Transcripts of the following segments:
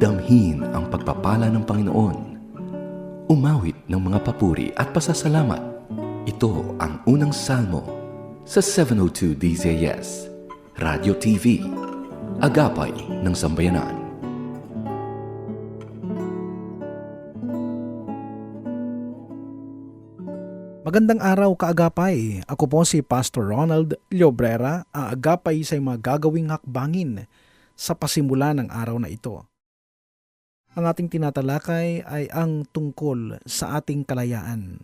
Damhin ang pagpapala ng Panginoon. Umawit ng mga papuri at pasasalamat. Ito ang unang salmo sa 702 DZS, Radio TV, Agapay ng Sambayanan. Magandang araw kaagapay. Ako po si Pastor Ronald Llobrera, aagapay sa mga gagawing hakbangin sa pasimula ng araw na ito. Ang ating tinatalakay ay ang tungkol sa ating kalayaan.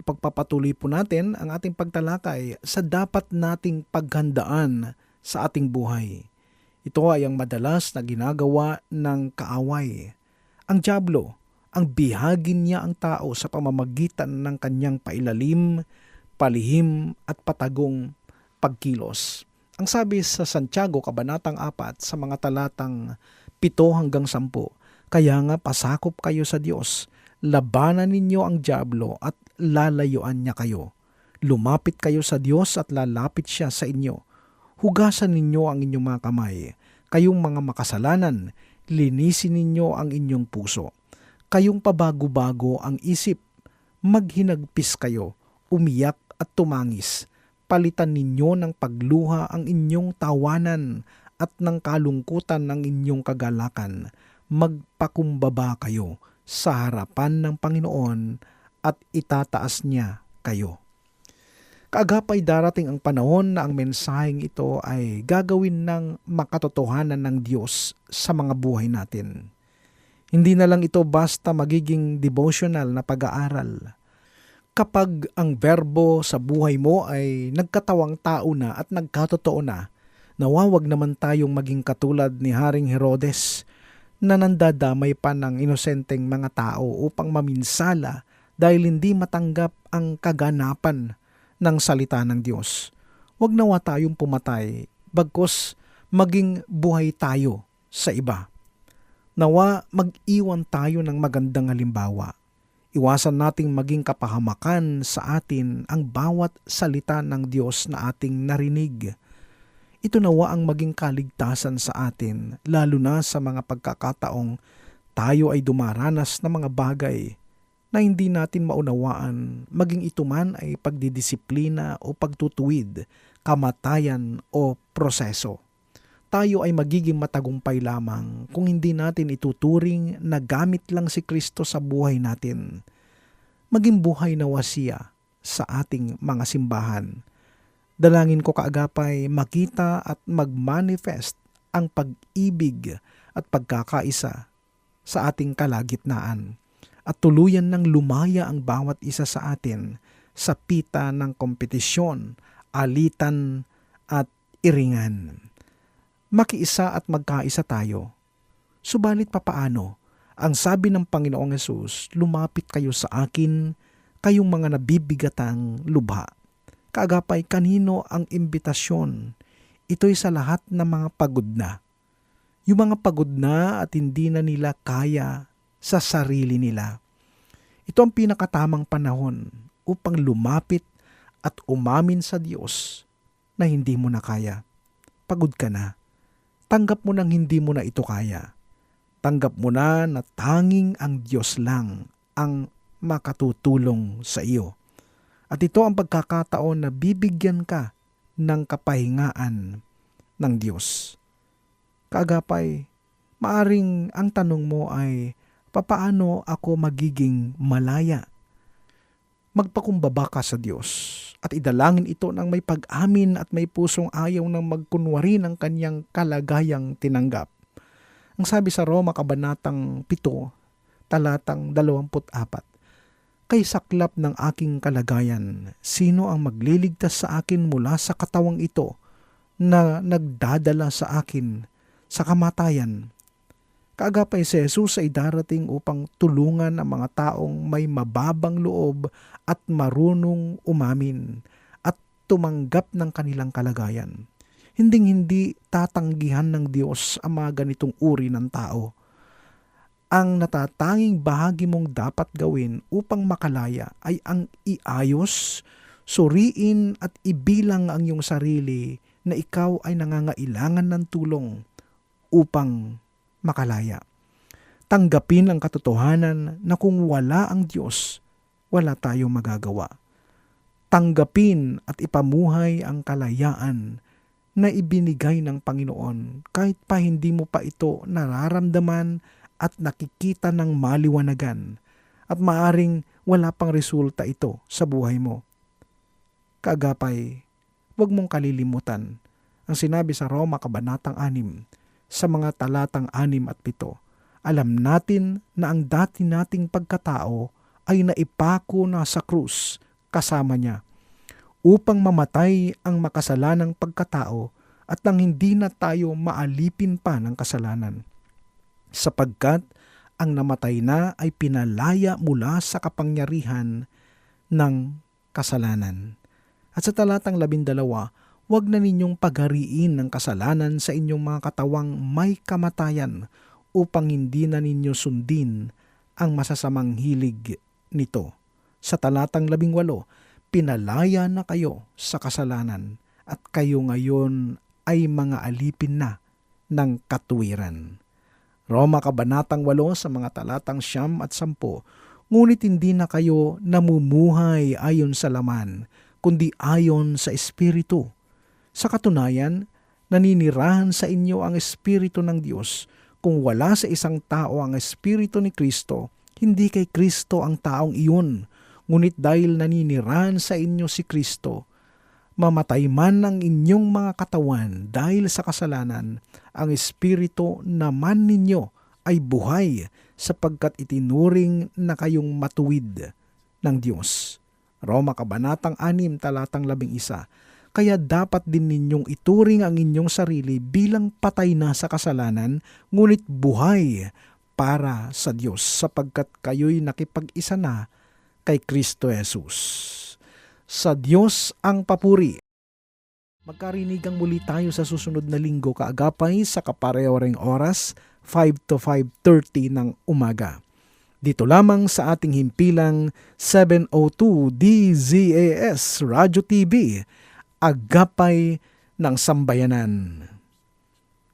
Ipagpapatuloy po natin ang ating pagtalakay sa dapat nating paghandaan sa ating buhay. Ito ay ang madalas na ginagawa ng kaaway. Ang Diablo ang bihagin niya ang tao sa pamamagitan ng kanyang pailalim, palihim at patagong pagkilos. Ang sabi sa Santiago Kabanatang 4 sa mga talatang 7 hanggang 10, Kaya nga pasakop kayo sa Diyos, labanan ninyo ang Diablo at lalayuan niya kayo. Lumapit kayo sa Diyos at lalapit siya sa inyo. Hugasan ninyo ang inyong mga kamay. Kayong mga makasalanan, linisin ninyo ang inyong puso kayong pabago-bago ang isip. Maghinagpis kayo, umiyak at tumangis. Palitan ninyo ng pagluha ang inyong tawanan at ng kalungkutan ng inyong kagalakan. Magpakumbaba kayo sa harapan ng Panginoon at itataas niya kayo. Kaagapay darating ang panahon na ang mensaheng ito ay gagawin ng makatotohanan ng Diyos sa mga buhay natin. Hindi na lang ito basta magiging devotional na pag-aaral. Kapag ang verbo sa buhay mo ay nagkatawang tao na at nagkatotoo na, nawawag naman tayong maging katulad ni Haring Herodes na nandadamay pa ng inosenteng mga tao upang maminsala dahil hindi matanggap ang kaganapan ng salita ng Diyos. Huwag nawa tayong pumatay, bagkos maging buhay tayo sa iba. Nawa mag-iwan tayo ng magandang halimbawa. Iwasan nating maging kapahamakan sa atin ang bawat salita ng Diyos na ating narinig. Ito nawa ang maging kaligtasan sa atin, lalo na sa mga pagkakataong tayo ay dumaranas ng mga bagay na hindi natin maunawaan, maging ito man ay pagdidisiplina o pagtutuwid, kamatayan o proseso tayo ay magiging matagumpay lamang kung hindi natin ituturing na gamit lang si Kristo sa buhay natin. Maging buhay na wasiya sa ating mga simbahan. Dalangin ko kaagapay makita at magmanifest ang pag-ibig at pagkakaisa sa ating kalagitnaan at tuluyan ng lumaya ang bawat isa sa atin sa pita ng kompetisyon, alitan at iringan makiisa at magkaisa tayo. Subalit papaano? Ang sabi ng Panginoong Yesus, lumapit kayo sa akin, kayong mga nabibigatang lubha. Kaagapay kanino ang imbitasyon? Ito'y sa lahat ng mga pagod na. Yung mga pagod na at hindi na nila kaya sa sarili nila. Ito ang pinakatamang panahon upang lumapit at umamin sa Diyos na hindi mo na kaya. Pagod ka na tanggap mo nang hindi mo na ito kaya. Tanggap mo na na tanging ang Diyos lang ang makatutulong sa iyo. At ito ang pagkakataon na bibigyan ka ng kapahingaan ng Diyos. Kaagapay, maaring ang tanong mo ay, papaano ako magiging malaya? Magpakumbaba ka sa Diyos at idalangin ito ng may pag-amin at may pusong ayaw ng magkunwari ng kanyang kalagayang tinanggap. Ang sabi sa Roma Kabanatang 7, talatang 24, Kay saklap ng aking kalagayan, sino ang magliligtas sa akin mula sa katawang ito na nagdadala sa akin sa kamatayan? Kaagapay si Jesus ay darating upang tulungan ang mga taong may mababang loob at marunong umamin at tumanggap ng kanilang kalagayan. Hinding-hindi tatanggihan ng Diyos ang mga ganitong uri ng tao. Ang natatanging bahagi mong dapat gawin upang makalaya ay ang iayos, suriin at ibilang ang iyong sarili na ikaw ay nangangailangan ng tulong upang makalaya. Tanggapin ang katotohanan na kung wala ang Diyos, wala tayong magagawa. Tanggapin at ipamuhay ang kalayaan na ibinigay ng Panginoon kahit pa hindi mo pa ito nararamdaman at nakikita ng maliwanagan at maaring wala pang resulta ito sa buhay mo. Kaagapay, huwag mong kalilimutan ang sinabi sa Roma Kabanatang 6 sa mga talatang 6 at 7. Alam natin na ang dati nating pagkatao ay naipako na sa krus kasama niya upang mamatay ang makasalanang pagkatao at nang hindi na tayo maalipin pa ng kasalanan. Sapagkat ang namatay na ay pinalaya mula sa kapangyarihan ng kasalanan. At sa talatang labindalawa, huwag na ninyong paghariin ng kasalanan sa inyong mga katawang may kamatayan upang hindi na ninyo sundin ang masasamang hilig nito. Sa talatang labing walo, pinalaya na kayo sa kasalanan at kayo ngayon ay mga alipin na ng katuwiran. Roma Kabanatang 8 sa mga talatang siyam at sampo, ngunit hindi na kayo namumuhay ayon sa laman, kundi ayon sa Espiritu. Sa katunayan, naninirahan sa inyo ang Espiritu ng Diyos. Kung wala sa isang tao ang Espiritu ni Kristo, hindi kay Kristo ang taong iyon. Ngunit dahil naninirahan sa inyo si Kristo, mamatay man ang inyong mga katawan dahil sa kasalanan, ang Espiritu naman ninyo ay buhay sapagkat itinuring na kayong matuwid ng Diyos. Roma Kabanatang 6, talatang 11. Kaya dapat din ninyong ituring ang inyong sarili bilang patay na sa kasalanan, ngunit buhay para sa Diyos sapagkat kayo'y nakipag-isa na kay Kristo Jesus. Sa Diyos ang papuri. Magkarinigang muli tayo sa susunod na linggo kaagapay sa kapareho oras 5 to 5.30 ng umaga. Dito lamang sa ating himpilang 702 DZAS Radio TV, Agapay ng Sambayanan.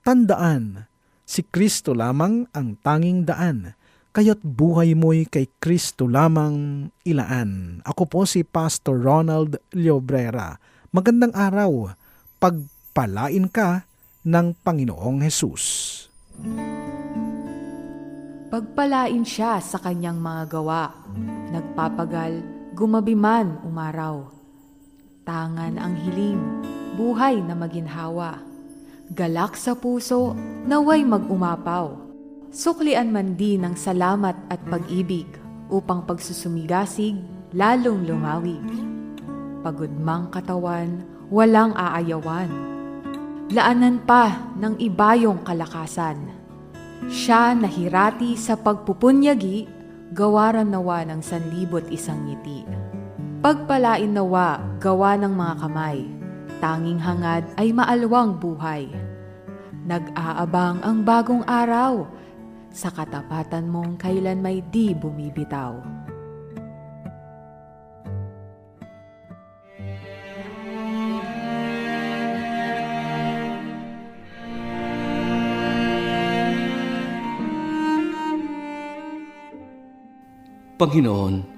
Tandaan, si Kristo lamang ang tanging daan, kaya't buhay mo'y kay Kristo lamang ilaan. Ako po si Pastor Ronald Llobrera. Magandang araw, pagpalain ka ng Panginoong Hesus. Pagpalain siya sa kanyang mga gawa. Nagpapagal, gumabi man umaraw. Tangan ang hiling, buhay na maginhawa. Galak sa puso, naway mag-umapaw. Suklian man din ng salamat at pag-ibig upang pagsusumigasig lalong lumawig. Pagudmang katawan, walang aayawan. Laanan pa ng ibayong kalakasan. Siya nahirati sa pagpupunyagi, gawaran nawa ng sanlibot isang ngiti. Pagpalain nawa, gawa ng mga kamay, tanging hangad ay maalwang buhay. Nag-aabang ang bagong araw, sa katapatan mong kailan may di bumibitaw. Panginoon,